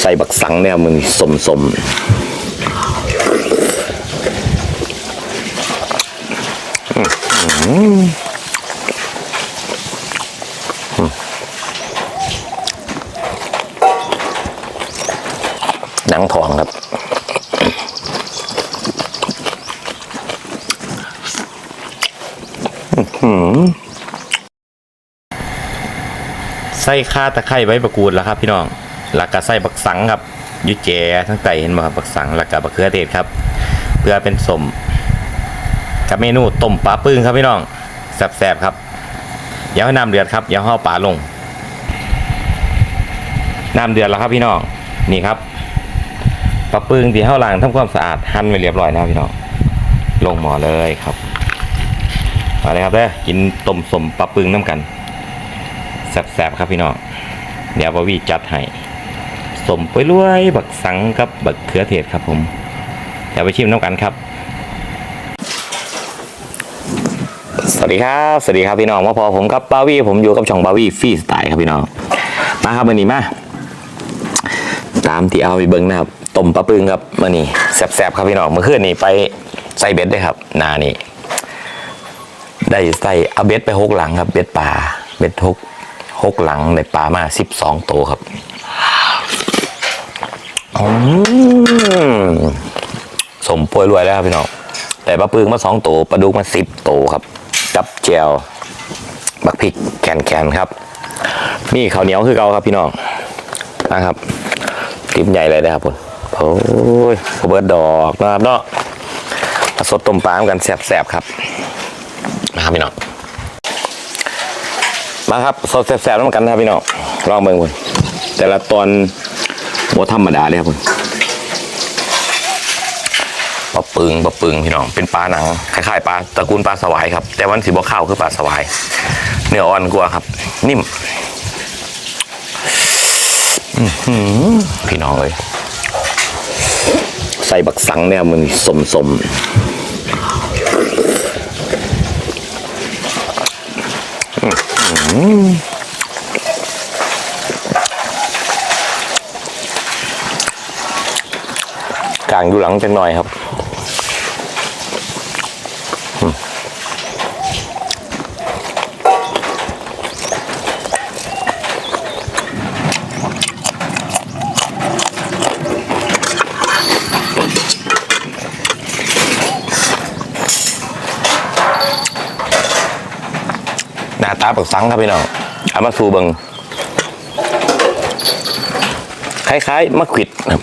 ใส่บักสังเนี่ยมันสมสมอื้อหือหนังทองครับใส่ข่าตะไคร้ใบประกูดแล้วครับพี่น้อง แล้วก็ใส่บักสังครับยุแจทั้งไตเห็นไหมครับบักสังแล้วก็บักเขือเทศครับ เพื่อเป็นสมกับเมนูต้มปลาปึ้งครับพี่น้องแซ่บๆครับอย่าให้น้ำเดือดครับอย่าห้อปลาลงน้ำเดือดแล้วครับพี่น้องนี่ครับปลาปึ้งที่เท่าล้างทำความสะอาดหั่นไว้เรียบร้อยแล้วพี่น้องลงหม้อเลยครับมาเลยครับเด้อกินต้มสมปลาปึ้งน้ำกันแซ่บๆครับพี่น้องเดี๋ยวบวีจัดให้ สมไปรวยบักสังกับบักเขือเทศครับผมเดี๋ยวไปชิมน้ำกันครับ สวัสดีครับสวัสดีครับพี่น้องมาพอผมกับบาวี่ผมอยู่กับช่องบาวี่ฟรีสไตล์ครับพี่น้องมาครับวันนี้มาตามที่เอาไปเบิ้งนะครับต้มปลาปึงครับมื่อนี้แซ่บๆครับพี่น้องเมื่อคืนนี้ไปใส่เบ็ดด้วยครับนานี่ได้ใส่เอาเบ็ดไปหกหลังครับ เบ็ดปลาเบ็ดหกหกหลังได้ปลามาสิบสองตัวครับ สมป่วยรวยแล้วครับพี่น้องแต่ปลาปึงมาสองตัวปลาดุกมาสิบตัวครับ กับเจลบักพริกแคนๆครับ มีข้าวเหนียวคือเก่าครับพี่น้องนะครับติมใหญ่เลยนะครับผมโอ้ยข้าวเบิร์ดดอกนะครับเนาะมาสดต้มปลากันแซ่บๆครับนะครับพี่น้องมาครับสดแซ่บๆน้ำกันนะครับพี่น้องลองเบิ่งคุณแต่ละตอน โมธรรมดาเลยครับคุณปลาปึงปลาปึงพี่น้องเป็นปลาหนังคล้ายๆปลาตระกูลปลาสวายครับ แต่วันสีบ่ข้าวคือปลาสวาย เนื้ออ่อนกว่าครับ นิ่มพี่น้องเลยใส่บักสังเนี่ยมันสมสมอื้อหือกลางอยู่หลังจังหน่อยครับหน้าตาปักสังครับพี่น้องเอามาสูเบิงคล้ายๆมะขิดครับ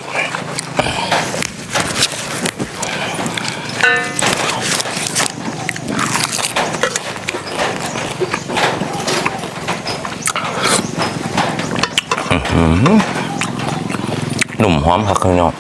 หนุ่มหอมผักข้างนอก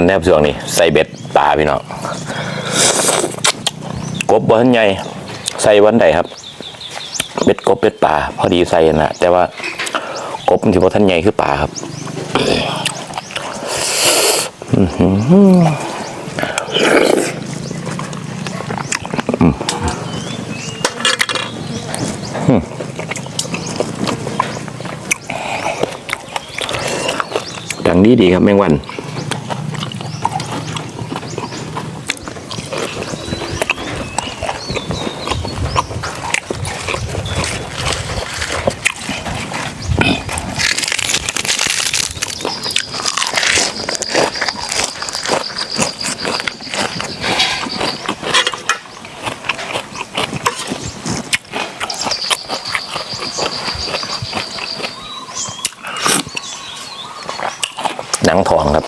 มวนแนบช่วงนี้ใส่เบ็ดปลาพี่น้องกบบ่ทันใหญ่ใส่วันใดครับ เบ็ดกบเบ็ดปลาพอดีใส่น่ะแต่ว่ากบที่บ่ทันใหญ่คือปลาครับดังดีดีครับแมงวันังทองครับ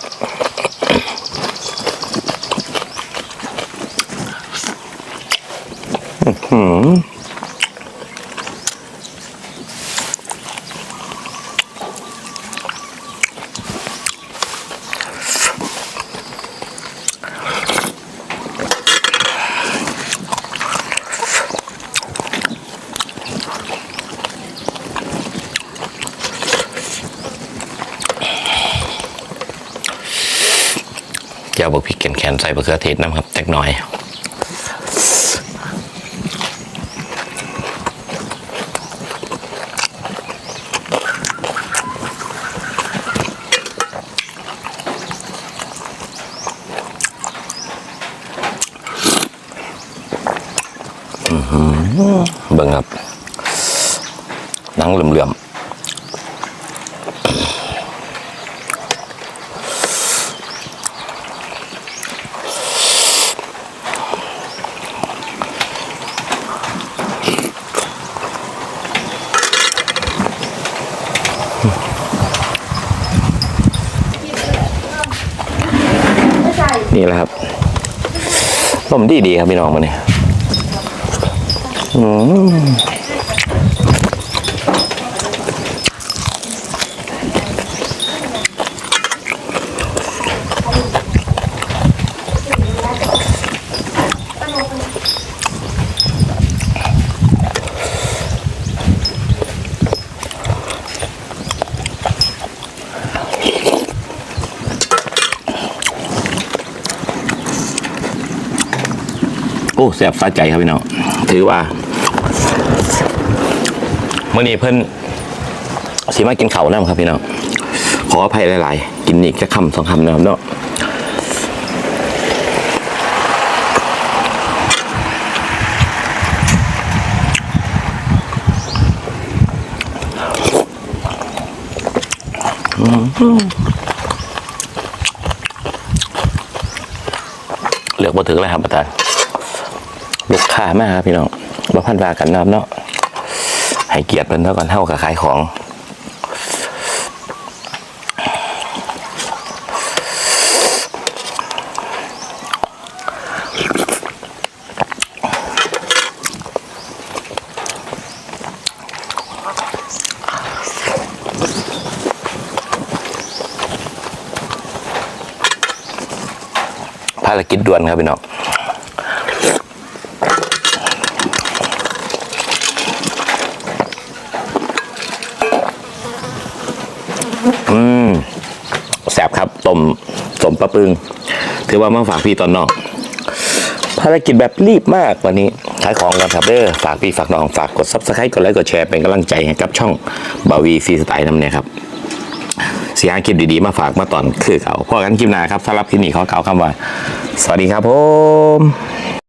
อืม หือเจ้าบอกพริกแขนๆใส่มะเขือเทศน้ำครับจักหน่อยเบิ่งครับนังเหลื่อมๆ นี่แหละครับลมดีดีๆครับพี่น้องมาเนี่ย โอ้แสบสะใจครับพี่น้องถือว่าเมื่อนี้เพิ่นสีมากินเข่าวน้ำครับพี่น้องขออภัยหลาย ๆ กินอีกแค่คำสองคำนะครับเนาะเหลือกบ่ถึงเลยครับอาจารย์ ลูกค้ามากครับพี่น้องบ่พันวากันนะครับเนาะให้เกียรติเป็นเท่ากันเท่ากับขายของภารกิจด่วนครับพี่น้อง อืมแสบครับต้มต้ม ปึงถือว่ามาฝากพี่ตอนนอกภารกิจแบบรีบมากวันนี้ขายของกันครับเด้อฝากพี่ฝากน้องฝากกดซับสไครต์กดไลค์กดแชร์เป็นกำลังใจให้กับช่องบาวีฟรีสไตล์น้ำเนี่ยครับเสียงคลิปดีๆมาฝากมาตอนคือเขาพอกันคลิปหน้าครับสำหรับคลิปนี้ขอเก่าคำว่า สวัสดีครับผม